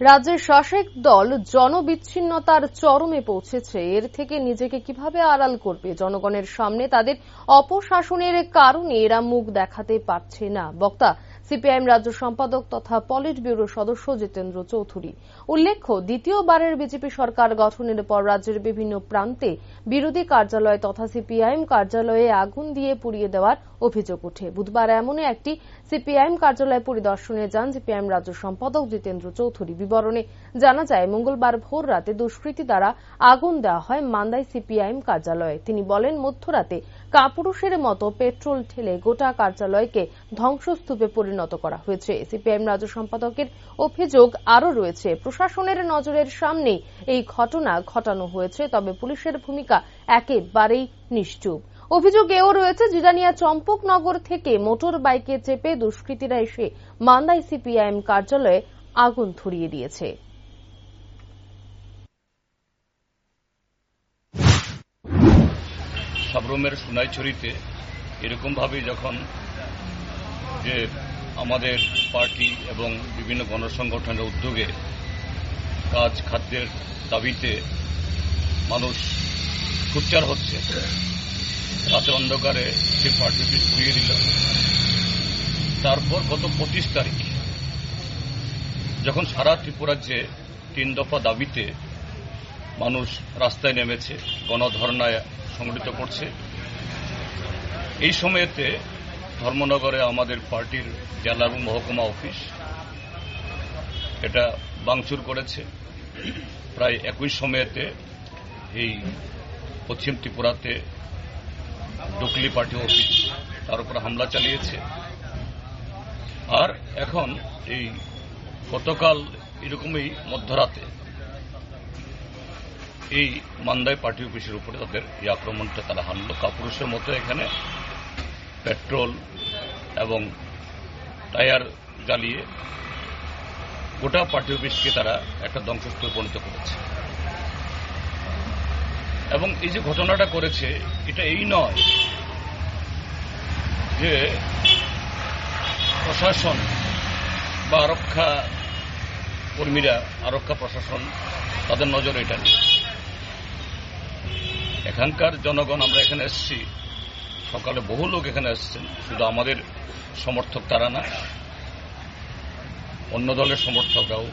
রাজ্যের শাসক দল জনবিচ্ছিন্নতার চরমে পৌঁছেছে। এর থেকে নিজেকে কীভাবে আড়াল করবে? জনগণের সামনে তাদের অপশাসনের কারণে এরা মুখ দেখাতে পারছে না। বক্তা সিপিআইএম রাজ্য সম্পাদক তথা পলিট ব্যুরো সদস্য জিতেন্দ্র চৌধুরী। উল্লেখ্য, দ্বিতীয়বারের বিজেপি সরকার গঠনের পর রাজ্যের বিভিন্ন প্রান্তে বিরোধী কার্যালয় তথা সিপিআইএম কার্যালয়ে আগুন দিয়ে পুড়িয়ে দেওয়ার অভিযোগ ওঠে। বুধবার এমনই একটি সিপিআইএম কার্যালয় পরিদর্শনে যান সিপিআইএম রাজ্য সম্পাদক জিতেন্দ্র চৌধুরী। বিবরণে জানা যায়, মঙ্গলবার ভোর রাতে দুষ্কৃতী দ্বারা আগুন দেওয়া হয় মান্দাই সিপিআইএম কার্যালয়ে। তিনি বলেন, মধ্যরাতে কাপুরুষের মতো পেট্রোল ঠেলে গোটা কার্যালয়কে ধ্বংসস্তূপে পরিণত করা হয়েছে। সিপিআইএম রাজ্য সম্পাদকের অভিযোগ আরও রয়েছে। প্রশাসনের নজরের সামনে এই ঘটনা ঘটানো হয়েছে, তবে পুলিশের ভূমিকা একেবারেই নিশ্চুপ। অভিযোগ এও রয়েছে জিরানিয়া চম্পকনগর থেকে মোটর বাইকে চেপে দুষ্কৃতীরা এসে মান্দাই সিপিআইএম কার্যালয়ে আগুন ধরিয়ে দিয়েছে। সাবরুমের সোনাইছড়িতে এরকমভাবে যখন যে আমাদের পার্টি এবং বিভিন্ন গণসংগঠনের উদ্যোগে কাজ খাদ্যের দাবিতে মানুষ সোচ্চার হচ্ছে। রাতে অন্ধকারে সে পার্টি অফিস পুড়িয়ে দিল। তারপর গত পঁচিশ তারিখ, যখন সারা ত্রিপুরাজ্যে তিন দফা দাবিতে মানুষ রাস্তায় নেমেছে, গণধর্নায় সংগঠিত করছে, এই সময়েতে ধর্মনগরে আমাদের পার্টির জেলা এবং মহকুমা অফিস। এটা বাংচুর করেছে। প্রায় একই সময়েতে এই পশ্চিম ত্রিপুরাতে ডুকলি পার্টি অফিস তার উপর হামলা চালিয়েছে। আর এখন এই গতকাল এরকমই মধ্যরাতে এই মান্দাই পার্টি অফিসের উপরে তাদের এই আক্রমণটা তারা হানল। কাপুরুষের মতো এখানে পেট্রোল এবং টায়ার জ্বালিয়ে গোটা পার্টি অফিসকে তারা একটা ধ্বংসস্তূপে পরিণত করেছে। এবং এই যে ঘটনাটা করেছে, এটা এই নয় যে প্রশাসন বা আরক্ষা কর্মীরা, আরক্ষা প্রশাসন তাদের নজরে এটা নেই। এখানকার জনগণ, আমরা এখানে এসেছি সকালে বহু লোক এখানে আসছেন শুধু আমাদের সমর্থক তারা না, অন্য দলের সমর্থকরাও,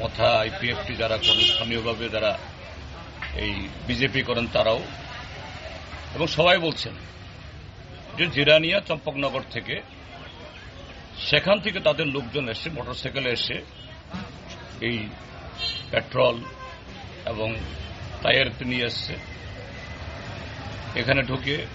মথা, আইপিএফটি যারা করেন, স্থানীয়ভাবে যারা এই বিজেপি করেন তারাও। এবং সবাই বলছেন যে জিরানিয়া চম্পকনগর থেকে সেখান থেকে তাদের লোকজন এসে, মোটরসাইকেলে এসে এই পেট্রোল এবং টায়ার নিয়ে এসছে। এখানে ঢুকে